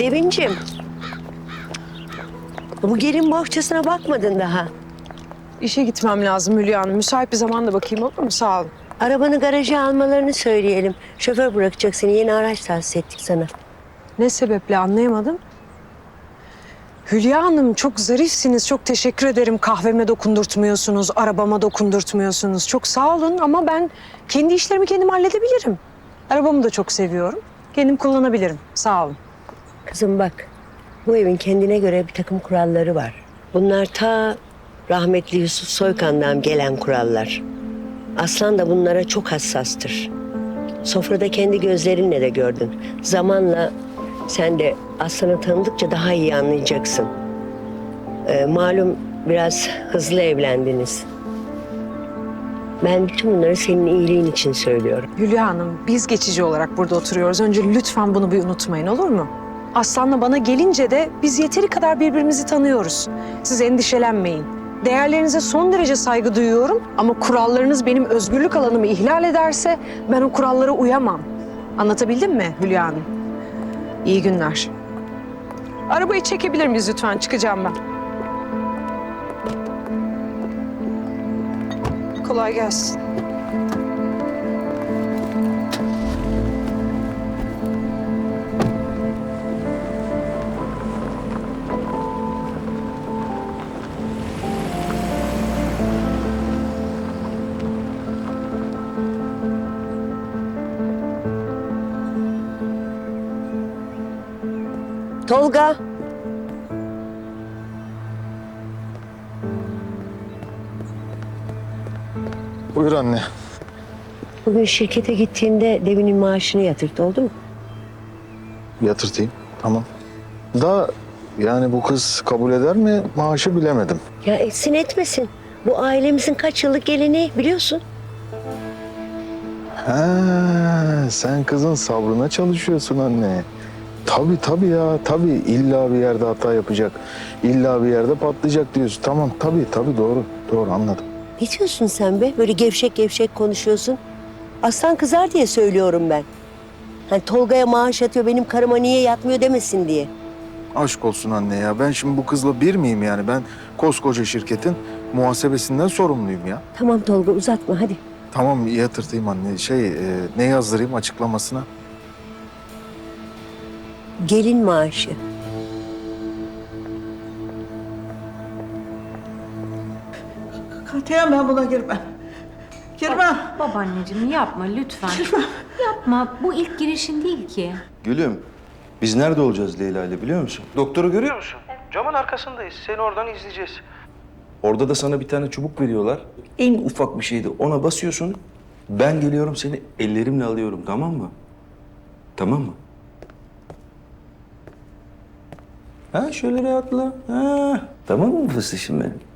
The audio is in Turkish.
Devincim. Bu gelin bohçasına bakmadın daha. İşe gitmem lazım Hülya Hanım. Müsait bir zamanda bakayım olur mu? Sağ olun. Arabanı garaja almalarını söyleyelim. Şoför bırakacak seni. Yeni araç tahsis ettik sana. Ne sebeple anlayamadım. Hülya Hanım çok zarifsiniz. Çok teşekkür ederim. Kahveme dokundurtmuyorsunuz, arabama dokundurtmuyorsunuz. Çok sağ olun ama ben kendi işlerimi kendim halledebilirim. Arabamı da çok seviyorum. Kendim kullanabilirim. Sağ olun. Kızım bak. Bu evin kendine göre bir takım kuralları var. Bunlar ta rahmetli Yusuf Soykan'dan gelen kurallar. Aslan da bunlara çok hassastır. Sofrada kendi gözlerinle de gördün. Zamanla sen de Aslan'ı tanıdıkça daha iyi anlayacaksın. Ee, malum biraz hızlı evlendiniz. Ben bütün bunları senin iyiliğin için söylüyorum. Hülya Hanım, biz geçici olarak burada oturuyoruz. Önce lütfen bunu bir unutmayın olur mu? Aslan'la bana gelince de biz yeteri kadar birbirimizi tanıyoruz. Siz endişelenmeyin. Değerlerinize son derece saygı duyuyorum ama kurallarınız benim özgürlük alanımı ihlal ederse ben o kurallara uyamam. Anlatabildim mi Hülya Hanım? İyi günler. Arabayı çekebilir miyiz lütfen? Çıkacağım ben. Kolay gelsin. Tolga. Buyur anne. Bugün şirkete gittiğinde Devin'in maaşını yatırt oldu mu? Yatırtayım. Tamam. Da yani bu kız kabul eder mi maaşı bilemedim. Ya etsin etmesin. Bu ailemizin kaç yıllık geleneği biliyorsun. He, sen kızın sabrına çalışıyorsun anne. Tabii tabii ya tabii illa bir yerde hata yapacak. İlla bir yerde patlayacak diyorsun. Tamam tabii tabii doğru doğru anladım. Ne diyorsun sen be? Böyle gevşek gevşek konuşuyorsun. Aslan kızar diye söylüyorum ben. Hani Tolga'ya maaş atıyor benim karıma niye yatmıyor demesin diye. Aşk olsun anne ya. Ben şimdi bu kızla bir miyim yani? Ben koskoca şirketin muhasebesinden sorumluyum ya. Tamam Tolga uzatma hadi. Tamam yatırtayım anne. Şey e, ne yazdırayım açıklamasına? Gelin maaşı. Katiyen ben buna girmem. Girmem. Babaanneciğim yapma lütfen. yapma. Bu ilk girişin değil ki. Gülüm, biz nerede olacağız Leyla ile biliyor musun? Doktoru görüyor musun? Camın arkasındayız. Seni oradan izleyeceğiz. Orada da sana bir tane çubuk veriyorlar. En ufak bir şeydi. Ona basıyorsun. Ben geliyorum seni ellerimle alıyorum tamam mı? Tamam mı? Ha şöyle rahatla. Ha. Tamam mı fıstışım benim?